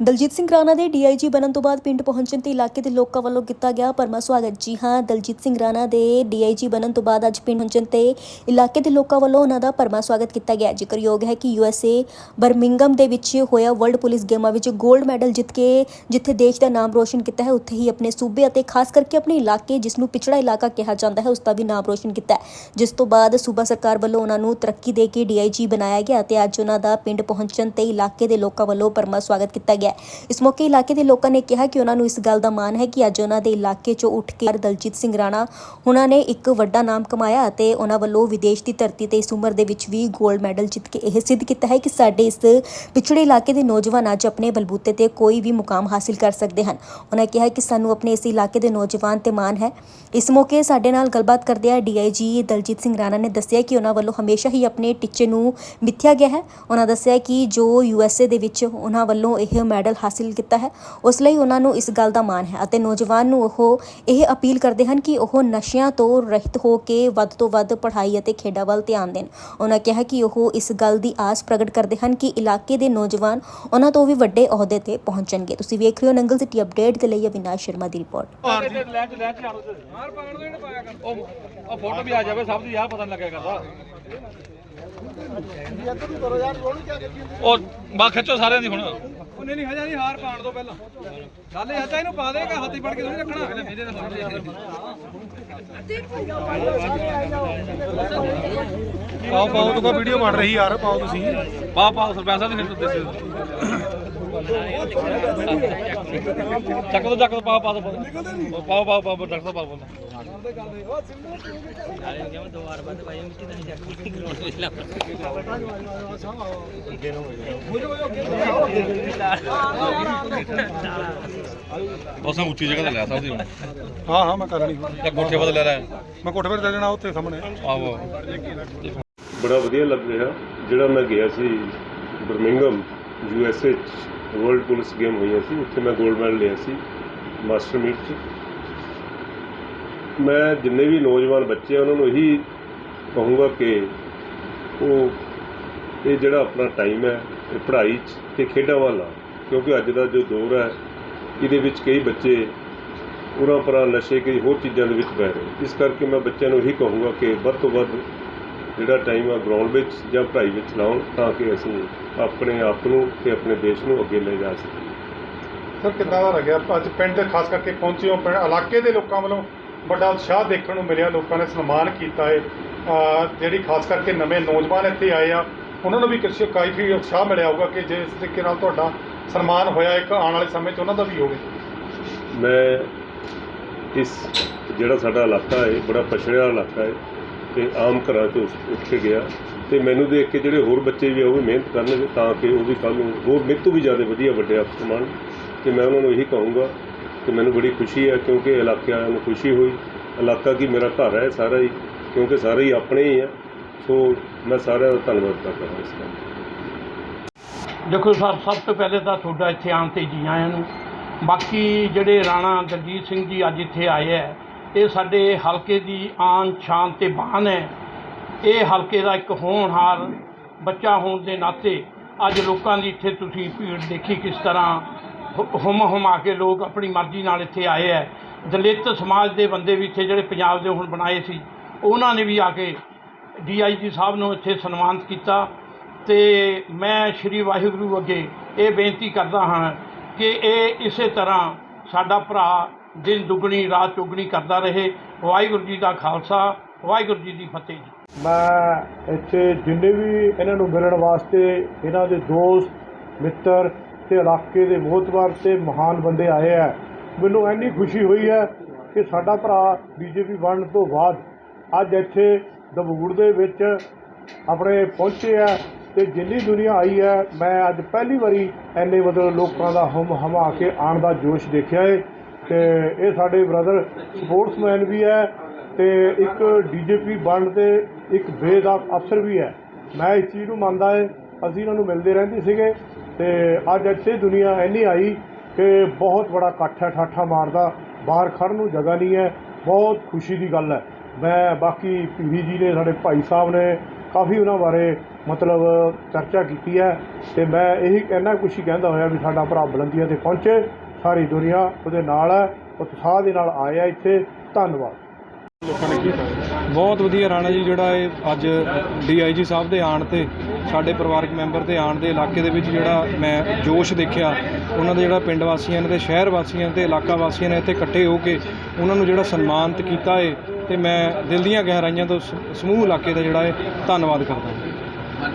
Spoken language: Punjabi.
ਦਲਜੀਤ ਸਿੰਘ ਰਾਣਾ ਦੇ ਡੀਆਈਜੀ ਬਣਨ ਤੋਂ ਬਾਅਦ ਪਿੰਡ ਪਹੁੰਚਣ ਤੇ ਇਲਾਕੇ ਦੇ ਲੋਕਾਂ ਵੱਲੋਂ ਕੀਤਾ ਗਿਆ ਪਰਮਾ ਸਵਾਗਤ। ਜੀ ਹਾਂ, ਦਲਜੀਤ ਸਿੰਘ ਰਾਣਾ ਦੇ ਡੀਆਈਜੀ ਬਣਨ ਤੋਂ ਬਾਅਦ ਅੱਜ ਪਿੰਡ ਪਹੁੰਚਣ ਤੇ ਇਲਾਕੇ ਦੇ ਲੋਕਾਂ ਵੱਲੋਂ ਉਹਨਾਂ ਦਾ ਪਰਮਾ ਸਵਾਗਤ ਕੀਤਾ ਗਿਆ। ਜ਼ਿਕਰਯੋਗ ਹੈ ਕਿ ਯੂਐਸਏ ਬਰਮਿੰਗਮ ਦੇ ਵਿੱਚ ਹੋਇਆ ਵਰਲਡ ਪੁਲਿਸ ਗੇਮਾਂ ਵਿੱਚ 골ਡ ਮੈਡਲ ਜਿੱਤ ਕੇ ਜਿੱਥੇ ਦੇਸ਼ ਦਾ ਨਾਮ ਰੋਸ਼ਨ ਕੀਤਾ ਹੈ, ਉੱਥੇ ਹੀ ਆਪਣੇ ਸੂਬੇ ਅਤੇ ਖਾਸ ਕਰਕੇ ਆਪਣੇ ਇਲਾਕੇ, ਜਿਸ ਨੂੰ ਪਿਛੜਾ ਇਲਾਕਾ ਕਿਹਾ ਜਾਂਦਾ ਹੈ, ਉਸ ਦਾ ਵੀ ਨਾਮ ਰੋਸ਼ਨ ਕੀਤਾ ਜਿਸ ਤੋਂ ਬਾਅਦ ਸੂਬਾ ਸਰਕਾਰ ਵੱਲੋਂ ਉਹਨਾਂ ਨੂੰ ਤਰੱਕੀ ਦੇ ਕੇ ਡੀਆਈਜੀ ਬਣਾਇਆ ਗਿਆ ਤੇ ਅੱਜ ਉਹਨਾਂ ਦਾ ਪਿੰਡ ਪਹੁੰਚਣ ਤੇ ਇਲਾਕੇ ਦੇ ਲੋਕਾਂ ਵੱਲੋਂ ਪਰਮਾ ਸਵਾਗਤ ਕੀਤਾ ਗਿਆ। ਇਸ ਮੌਕੇ ਇਲਾਕੇ ਦੇ ਲੋਕਾਂ ਨੇ ਕਿਹਾ ਕਿ ਉਹਨਾਂ ਨੂੰ ਇਸ ਗੱਲ ਦਾ ਮਾਣ ਹੈ ਕਿ ਅੱਜ ਉਹਨਾਂ ਦੇ ਇਲਾਕੇ 'ਚੋਂ ਉੱਠ ਕੇ ਦਲਜੀਤ ਸਿੰਘ ਰਾਣਾ, ਉਹਨਾਂ ਨੇ ਇੱਕ ਵੱਡਾ ਨਾਮ ਕਮਾਇਆ ਅਤੇ ਉਹਨਾਂ ਵੱਲੋਂ ਵਿਦੇਸ਼ ਦੀ ਧਰਤੀ ਤੇ ਇਸ ਉਮਰ ਦੇ ਵਿੱਚ ਵੀ 골ਡ ਮੈਡਲ ਜਿੱਤ ਕੇ ਇਹ ਸਿੱਧ ਕੀਤਾ ਹੈ ਕਿ ਸਾਡੇ ਇਸ ਪਿਛੜੇ ਇਲਾਕੇ ਦੇ ਨੌਜਵਾਨ ਅੱਜ ਆਪਣੇ ਬਲਬੂਤੇ ਤੇ ਕੋਈ ਵੀ ਮੁਕਾਮ ਹਾਸਿਲ ਕਰ ਸਕਦੇ ਹਨ। ਉਹਨਾਂ ਕਿਹਾ ਕਿ ਸਾਨੂੰ ਆਪਣੇ ਇਸ ਇਲਾਕੇ ਦੇ ਨੌਜਵਾਨ ਤੇ ਮਾਣ ਹੈ। ਇਸ ਮੌਕੇ ਸਾਡੇ ਨਾਲ ਗੱਲਬਾਤ ਕਰਦੇ ਆ ਡੀਆਈਜੀ ਦਲਜੀਤ ਸਿੰਘ ਰਾਣਾ ਨੇ ਦੱਸਿਆ ਕਿ ਉਹਨਾਂ ਵੱਲੋਂ ਹਮੇਸ਼ਾ ਹੀ ਆਪਣੇ ਟੀਚੇ ਨੂੰ ਮਿੱਥਿਆ ਗਿਆ ਹੈ। ਉਹਨਾਂ ਦੱਸਿਆ ਕਿ ਜੋ ਯੂਐਸਏ ਦੇ ਵਿੱਚ ਉਹਨਾਂ ਵੱਲੋਂ ਇਹ ਮੈਡਲ ਹਾਸਿਲ ਕੀਤਾ ਹੈ। ਉਸ ਲਈ ਉਹਨਾਂ ਨੂੰ ਇਸ ਗੱਲ ਦਾ ਮਾਣ ਹੈ ਅਤੇ ਨੌਜਵਾਨ ਨੂੰ ਉਹ ਇਹ ਅਪੀਲ ਕਰਦੇ ਹਨ ਕਿ ਉਹ ਨਸ਼ਿਆਂ ਤੋਂ ਰਹਿਤ ਹੋ ਕੇ ਵੱਧ ਤੋਂ ਵੱਧ ਪੜ੍ਹਾਈ ਅਤੇ ਖੇਡਾਂ ਵੱਲ ਧਿਆਨ ਦੇਣ। ਉਹਨਾਂ ਕਿਹਾ ਕਿ ਉਹ ਇਸ ਗੱਲ ਦੀ ਆਸ ਪ੍ਰਗਟ ਕਰਦੇ ਹਨ ਕਿ ਇਲਾਕੇ ਦੇ ਨੌਜਵਾਨ ਉਹਨਾਂ ਤੋਂ ਵੀ ਵੱਡੇ ਅਹੁਦੇ ਤੇ ਪਹੁੰਚਣਗੇ। ਤੁਸੀਂ ਵੇਖ ਰਹੇ ਹੋ ਨੰਗਲ ਸਿਟੀ ਅਪਡੇਟ ਦੇ ਲਈ ਅਵਿਨਾਸ਼ ਸ਼ਰਮਾ ਦੀ ਰਿਪੋਰਟ। ਉਹ ਉਹ ਫੋਟੋ ਵੀ ਆ ਜਾਵੇ ਸਭ ਦੀ ਯਾਰ ਪਤਾ ਨਹੀਂ ਲੱਗਿਆ ਕਰਦਾ। ਉਹ ਬਾ ਖਿੱਚੋ ਸਾਰਿਆਂ ਦੀ ਹੁਣ। ਉਹਨੇ ਨਹੀਂ ਹਜਾ ਨਹੀਂ ਹਾਰ ਪਾਣ ਤੋਂ ਪਹਿਲਾਂ। ਇਹ ਇਹਨੂੰ ਪਾ ਦੇਗਾ ਹੱਥੀ ਫੜ ਕੇ ਥੋੜੀ ਰੱਖਣਾ। ਮੇਰੇ ਨਾਲ ਪਾਓ ਪਾਓ ਤੋਂ ਵੀਡੀਓ ਬਣ ਰਹੀ ਯਾਰ ਪਾਓ ਤੁਸੀਂ। ਪਾ ਪਾ ਸਰਪੰਚ ਸਾਹਿਬ ਦੀ ਫਿਰ ਦੱਸੇ। ਚੱਕ ਦੋ ਚੱਕ ਦੋ ਪਾ ਪਾ ਦੋ। ਪਾ ਪਾ ਪਾ ਡਾਕਟਰ ਸਾਹਿਬ ਪਾ ਬੋਲ ਉਸਾਂ ਉੱਚੀ ਜਗ੍ਹਾ ਤੇ ਲੈ ਸਕਦੀ ਹੁਣ ਹਾਂ ਹਾਂ ਮੈਂ ਕਰਨੀ ਜਾਂ ਕੋਠੇ ਵੱਲ ਲੈ ਲੈ। ਮੈਂ ਕੋਠੇ ਪਰ ਲੈ ਜਾਣਾ ਉੱਥੇ ਸਾਹਮਣੇ। ਆਵੋ ਬੜਾ ਵਧੀਆ ਲੱਗ ਰਿਹਾ ਜਿਹੜਾ ਮੈਂ ਗਿਆ ਸੀ ਬਰਮਿੰਗਮ ਯੂ ਐਸ ਏ 'ਚ ਵਰਲਡ ਪੁਲਿਸ ਗੇਮ ਹੋਈਆਂ ਸੀ, ਉੱਥੇ ਮੈਂ 골ਡ ਮੈਡਲ ਲਿਆ ਸੀ ਮਾਸਟਰ ਮੀਟ 'ਚ। ਮੈਂ ਜਿੰਨੇ ਵੀ ਨੌਜਵਾਨ ਬੱਚੇ ਆ, ਉਹਨਾਂ ਨੂੰ ਇਹੀ ਕਹੂੰਗਾ ਕਿ ਉਹ ਇਹ ਜਿਹੜਾ ਆਪਣਾ ਟਾਈਮ ਹੈ, ਇਹ ਪੜ੍ਹਾਈ 'ਚ ਤੇ ਖੇਡਾਂ ਵੱਲ ਆ, ਕਿਉਂਕਿ ਅੱਜ ਦਾ ਜੋ ਦੌਰ ਹੈ, ਇਹਦੇ ਵਿੱਚ ਕਈ ਬੱਚੇ ਉਰਾਂ ਪਰਾਂ ਨਸ਼ੇ, ਕਈ ਹੋਰ ਚੀਜ਼ਾਂ ਦੇ ਵਿੱਚ ਪੈ ਰਹੇ ਇਸ ਕਰਕੇ ਮੈਂ ਬੱਚਿਆਂ ਨੂੰ ਇਹੀ ਕਹੂੰਗਾ ਕਿ ਵੱਧ ਤੋਂ ਵੱਧ ਜਿਹੜਾ ਟਾਈਮ ਆ ਗਰਾਊਂਡ ਵਿੱਚ ਜਾਂ ਪੜ੍ਹਾਈ ਵਿੱਚ ਲਾਉਣ ਤਾਂ ਕਿ ਅਸੀਂ ਆਪਣੇ ਆਪ ਨੂੰ ਤੇ ਆਪਣੇ ਦੇਸ਼ ਨੂੰ ਅੱਗੇ ਲੈ ਜਾ ਸਕੀਏ। ਸਰ ਕਿੱਦਾਂ ਦਾ ਲੱਗਿਆ? ਅੱਜ ਪਿੰਡ ਦੇ ਖਾਸ ਕਰਕੇ ਪਹੁੰਚੇ ਹੋ ਪਿੰਡ ਇਲਾਕੇ ਦੇ ਲੋਕਾਂ ਵੱਲੋਂ ਵੱਡਾ ਉਤਸ਼ਾਹ ਦੇਖਣ ਨੂੰ ਮਿਲਿਆ ਲੋਕਾਂ ਨੇ ਸਨਮਾਨ ਕੀਤਾ ਹੈ ਜਿਹੜੀ ਖਾਸ ਕਰਕੇ ਨਵੇਂ ਨੌਜਵਾਨ ਇੱਥੇ ਆਏ ਆ ਉਹਨਾਂ ਨੂੰ ਵੀ ਕਿਸੇ ਕਾਫੀ ਉਤਸ਼ਾਹ ਮਿਲਿਆ ਹੋਊਗਾ ਕਿ ਜੇ ਇਸ ਤਰੀਕੇ ਨਾਲ ਤੁਹਾਡਾ ਸਨਮਾਨ ਹੋਇਆ ਇੱਕ ਆਉਣ ਵਾਲੇ ਸਮੇਂ 'ਚ ਉਹਨਾਂ ਦਾ ਵੀ ਹੋਵੇ। ਮੈਂ ਇਸ ਜਿਹੜਾ ਸਾਡਾ ਇਲਾਕਾ ਹੈ ਬੜਾ ਪਛੜਿਆ ਇਲਾਕਾ ਹੈ ਤੇ ਆਮ ਘਰਾਂ 'ਚ ਉੱਠ ਕੇ ਗਿਆ ਤੇ ਮੈਨੂੰ ਦੇਖ ਕੇ ਜਿਹੜੇ ਹੋਰ ਬੱਚੇ ਵੀ ਆ, ਉਹ ਵੀ ਮਿਹਨਤ ਕਰਨਗੇ ਤਾਂ ਕਿ ਉਹ ਵੀ ਕੱਲ੍ਹ ਨੂੰ ਹੋਰ ਮੇਰੇ ਤੋਂ ਵੀ ਜ਼ਿਆਦਾ ਵਧੀਆ ਵੱਡੇ ਅਫਸਰ ਬਣਨ ਤੇ ਮੈਂ ਉਹਨਾਂ ਨੂੰ ਇਹੀ ਕਹੂੰਗਾ ਕਿ ਮੈਨੂੰ ਬੜੀ ਖੁਸ਼ੀ ਹੈ ਕਿਉਂਕਿ ਇਲਾਕੇ ਵਾਲਿਆਂ ਨੂੰ ਖੁਸ਼ੀ ਹੋਈ। ਇਲਾਕਾ ਕੀ ਮੇਰਾ ਘਰ ਹੈ ਸਾਰਾ ਹੀ, ਕਿਉਂਕਿ ਸਾਰੇ ਹੀ ਆਪਣੇ ਹੀ ਆ। ਸੋ ਮੈਂ ਸਾਰਿਆਂ ਦਾ ਧੰਨਵਾਦ ਕਰਦਾ ਹਾਂ ਇਸ ਦਾ। ਦੇਖੋ ਸਰ, ਸਭ ਤੋਂ ਪਹਿਲੇ ਤਾਂ ਤੁਹਾਡਾ ਇੱਥੇ ਆਉਣ ਤੇ ਜੀ ਆਇਆਂ ਨੂੰ। ਬਾਕੀ ਜਿਹੜੇ ਰਾਣਾ ਦਲਜੀਤ ਸਿੰਘ ਜੀ ਅੱਜ ਇੱਥੇ ਆਏ ਹੈ ਇਹ ਸਾਡੇ ਹਲਕੇ ਦੀ ਆਨ ਸ਼ਾਨ ਅਤੇ ਬਾਨ ਹੈ। ਇਹ ਹਲਕੇ ਦਾ ਇੱਕ ਹੋਣਹਾਰ ਬੱਚਾ ਹੋਣ ਦੇ ਨਾਤੇ ਅੱਜ ਲੋਕਾਂ ਦੀ ਇੱਥੇ ਤੁਸੀਂ ਭੀੜ ਦੇਖੀ ਕਿਸ ਤਰ੍ਹਾਂ ਹੁ- ਹੁਮ ਹੁਮਾ ਕੇ ਲੋਕ ਆਪਣੀ ਮਰਜ਼ੀ ਨਾਲ ਇੱਥੇ ਆਏ ਹੈ। ਦਲਿਤ ਸਮਾਜ ਦੇ ਬੰਦੇ ਵੀ ਇੱਥੇ ਜਿਹੜੇ ਪੰਜਾਬ ਦੇ ਹੁਣ ਬਣਾਏ ਸੀ, ਉਹਨਾਂ ਨੇ ਵੀ ਆ ਕੇ ਡੀਆਈਜੀ ਸਾਹਿਬ ਨੂੰ ਇੱਥੇ ਸਨਮਾਨਿਤ ਕੀਤਾ ਤੇ ਮੈਂ ਸ਼੍ਰੀ ਵਾਹਿਗੁਰੂ ਅੱਗੇ ਇਹ ਬੇਨਤੀ ਕਰਦਾ ਹਾਂ ਕਿ ਇਹ ਇਸੇ ਤਰ੍ਹਾਂ ਸਾਡਾ ਭਰਾ ਦਿਨ ਦੁਗਣੀ, ਰਾਤ ਚੌਗਣੀ ਕਰਦਾ ਰਹੇ। ਵਾਹਿਗੁਰੂ ਜੀ ਦਾ ਖਾਲਸਾ, ਵਾਹਿਗੁਰੂ ਜੀ ਦੀ ਫਤਿਹ ਜੀ। ਮੈਂ ਇੱਥੇ ਜਿੰਨੇ ਵੀ ਇਹਨਾਂ ਨੂੰ ਮਿਲਣ ਵਾਸਤੇ ਇਹਨਾਂ ਦੇ ਦੋਸਤ, ਮਿੱਤਰ ਤੇ ਇਲਾਕੇ ਦੇ ਮੋਹਤਵਾਰ ਤੇ ਮਹਾਨ ਬੰਦੇ ਆਏ ਆ, ਮੈਨੂੰ ਇੰਨੀ ਖੁਸ਼ੀ ਹੋਈ ਹੈ ਕਿ ਸਾਡਾ ਭਰਾ ਬੀਜੇਪੀ ਬਣਨ ਤੋਂ ਬਾਅਦ ਅੱਜ ਇੱਥੇ ਦਬੂੜ ਦੇ ਵਿੱਚ ਆਪਣੇ ਪਹੁੰਚੇ ਆ ਤੇ ਜਿੰਨੀ ਦੁਨੀਆ ਆਈ ਹੈ, ਮੈਂ ਅੱਜ ਪਹਿਲੀ ਵਾਰੀ ਐਨੇ ਮਤਲਬ ਲੋਕਾਂ ਦਾ ਹਮ ਹਮਾ ਕੇ ਆਉਣ ਦਾ ਜੋਸ਼ ਦੇਖਿਆ ਏ। ਤੇ ਇਹ ਸਾਡੇ ਬ੍ਰਦਰ ਸਪੋਰਟਸਮੈਨ ਵੀ ਹੈ ਤੇ ਇੱਕ ਡੀਜੀਪੀ ਬਣ ਤੇ ਇੱਕ ਬੇਦਾਗ ਅਫਸਰ ਵੀ ਹੈ। ਮੈਂ ਇਸ ਚੀਜ਼ ਨੂੰ ਮੰਨਦਾ ਹੈ, ਅਸੀਂ ਇਹਨਾਂ ਨੂੰ ਮਿਲਦੇ ਰਹਿੰਦੇ ਸੀਗੇ ਤੇ ਅੱਜ ਇੱਥੇ ਦੁਨੀਆ ਇੰਨੀ ਆਈ ਕਿ ਬਹੁਤ ਬੜਾ ਇਕੱਠ ਹੈ, ਠਾਠਾ ਮਾਰਦਾ, ਬਾਹਰ ਖੜਨ ਨੂੰ ਜਗ੍ਹਾ ਨਹੀਂ ਹੈ, ਬਹੁਤ ਖੁਸ਼ੀ ਦੀ ਗੱਲ ਹੈ। ਮੈਂ ਬਾਕੀ ਪੀਵੀ ਜੀ ਨੇ ਸਾਡੇ ਭਾਈ ਸਾਹਿਬ ਨੇ ਕਾਫੀ ਉਹਨਾਂ ਬਾਰੇ ਮਤਲਬ ਚਰਚਾ ਕੀਤੀ ਹੈ ਤੇ ਮੈਂ ਇਹੀ ਕਹਿਣਾ ਹੀ ਕਹਿੰਦਾ ਹੋਇਆ ਵੀ ਸਾਡਾ ਭਰਾ ਬੁਲੰਦੀਆਂ ਤੇ ਪਹੁੰਚੇ। ਸਾਰੀ ਦੁਨੀਆ ਉਹਦੇ ਨਾਲ ਹੈ ਉਤਸ਼ਾਹ ਦੇ ਨਾਲ ਆਏ ਆ ਇੱਥੇ। ਧੰਨਵਾਦ। ਬਹੁਤ ਵਧੀਆ ਰਾਣਾ ਜੀ ਜਿਹੜਾ ਇਹ ਅੱਜ ਡੀਆਈਜੀ ਸਾਹਿਬ ਦੇ ਆਣ ਤੇ ਸਾਡੇ ਪਰਿਵਾਰਕ ਮੈਂਬਰ ਦੇ ਆਣ ਦੇ ਇਲਾਕੇ ਦੇ ਵਿੱਚ ਜਿਹੜਾ ਮੈਂ ਜੋਸ਼ ਦੇਖਿਆ ਉਹਨਾਂ ਦੇ ਜਿਹੜਾ ਪਿੰਡ ਵਾਸੀਆਂ ਨੇ ਤੇ ਸ਼ਹਿਰ ਵਾਸੀਆਂ ਤੇ ਇਲਾਕਾ ਵਾਸੀਆਂ ਨੇ ਇੱਥੇ ਇਕੱਠੇ ਹੋ ਕੇ ਉਹਨਾਂ ਨੂੰ ਜਿਹੜਾ ਸਨਮਾਨਿਤ ਕੀਤਾ ਏ ਤੇ ਮੈਂ ਦਿਲ ਦੀਆਂ ਗਹਿਰਾਈਆਂ ਤੋਂ ਸਮੂਹ ਇਲਾਕੇ ਦਾ ਜਿਹੜਾ ਹੈ ਧੰਨਵਾਦ ਕਰਦਾ ਹਾਂ।